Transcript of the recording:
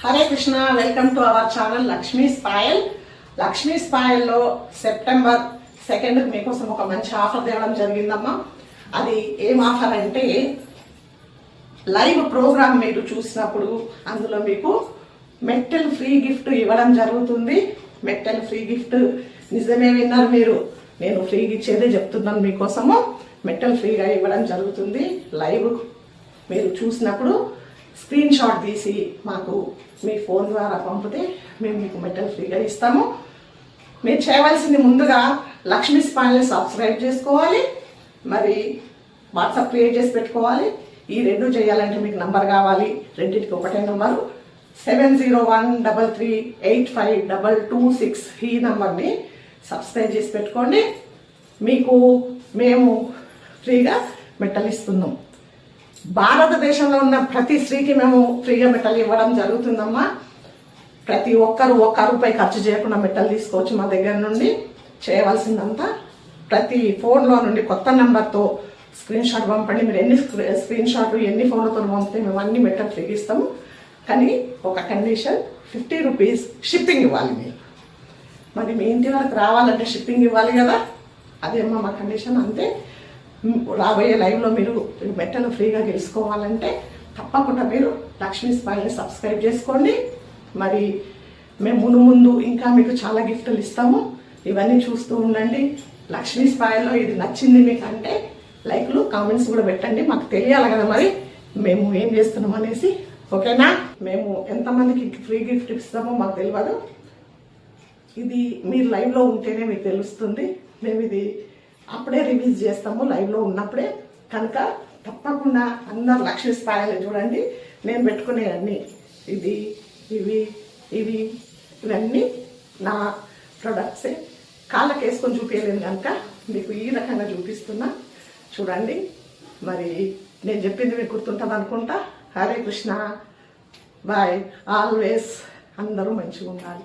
Hare Krishna welcome to our channel Lakshmi స్పాయల్. Lakshmi స్పాయల్లో September second మీకోసం ఒక మంచి ఆఫర్ తేవడం జరిగిందమ్మా. అది ఏం ఆఫర్ అంటే లైవ్ ప్రోగ్రామ్ మీరు చూసినప్పుడు అందులో మీకు మెట్టెల్ ఫ్రీ గిఫ్ట్ ఇవ్వడం జరుగుతుంది. మెట్టెల్ ఫ్రీ గిఫ్ట్ నిజమే విన్నారు మీరు. నేను ఫ్రీగా ఇచ్చేదే చెప్తున్నాను మీకోసము. మెట్టెల్ ఫ్రీగా ఇవ్వడం జరుగుతుంది. లైవ్ మీరు చూసినప్పుడు స్క్రీన్ షాట్ తీసి మాకు మీ ఫోన్ ద్వారా పంపితే మేము మీకు మెటల్ ఫ్రీగా ఇస్తాము. మీరు చేయవలసింది ముందుగా లక్ష్మీ స్పాన్ని సబ్స్క్రైబ్ చేసుకోవాలి. మరి వాట్సాప్ క్రియేట్ చేసి పెట్టుకోవాలి. ఈ రెండు చేయాలంటే మీకు నంబర్ కావాలి. రెండింటికి ఒకటే number. Seven zero one double three eight five double two six ఈ నంబర్ని సబ్స్క్రైబ్ చేసి పెట్టుకోండి. మీకు మేము ఫ్రీగా మెట్టలు ఇస్తున్నాం. భారతదేశంలో ఉన్న ప్రతి స్త్రీకి మేము ఫ్రీగా మెట్టలు ఇవ్వడం జరుగుతుందమ్మా. ప్రతి ఒక్కరు ఒక్క రూపాయి ఖర్చు చేయకుండా మెట్టలు తీసుకోవచ్చు మా దగ్గర నుండి. చేయవలసిందంతా ప్రతి ఫోన్లో నుండి కొత్త నెంబర్తో స్క్రీన్ షాట్ పంపండి. మీరు ఎన్ని స్క్రీన్ షాట్లు ఎన్ని ఫోన్లతో పంపితే మేము అన్ని మెటల్ ఫ్రీగా ఇస్తాము. కానీ ఒక కండిషన్ ఫిఫ్టీ రూపీస్ షిప్పింగ్ ఇవ్వాలి మీరు. మరి మీ ఇంటి వరకు రావాలంటే షిప్పింగ్ ఇవ్వాలి కదా? అదేమ్మా మా కండిషన్ అంతే. రాబోయే లైవ్లో మీరు మెట్టను ఫ్రీగా గెలుచుకోవాలంటే తప్పకుండా మీరు లక్ష్మీ స్పాయిల్ని సబ్స్క్రైబ్ చేసుకోండి. మరి మేము మును ముందు ఇంకా మీకు చాలా గిఫ్ట్లు ఇస్తాము. ఇవన్నీ చూస్తూ ఉండండి. లక్ష్మీ స్పాయిల్లో ఇది నచ్చింది మీకు అంటే లైక్లు కామెంట్స్ కూడా పెట్టండి. మాకు తెలియాలి కదా మరి మేము ఏం చేస్తున్నాం అనేసి. ఓకేనా? మేము ఎంతమందికి ఫ్రీ గిఫ్ట్ ఇస్తామో మాకు తెలియదు. ఇది మీరు లైవ్లో ఉంటేనే మీకు తెలుస్తుంది. మేము ఇది అప్పుడే రిలీజ్ చేస్తాము లైవ్లో ఉన్నప్పుడే. కనుక తప్పకుండా అందరు లక్ష్మీ స్థాయిలో చూడండి. నేను పెట్టుకునే అన్ని ఇది ఇవి ఇవి ఇవన్నీ నా ప్రొడక్ట్సే కాళ్ళకి వేసుకొని చూపించలేదు కనుక మీకు ఈ రకంగా చూపిస్తున్నా. చూడండి. మరి నేను చెప్పింది మీకు గుర్తుంటుంది అనుకుంటా. హరే కృష్ణ. బాయ్ ఆల్వేస్ అందరూ మంచిగా ఉండాలి.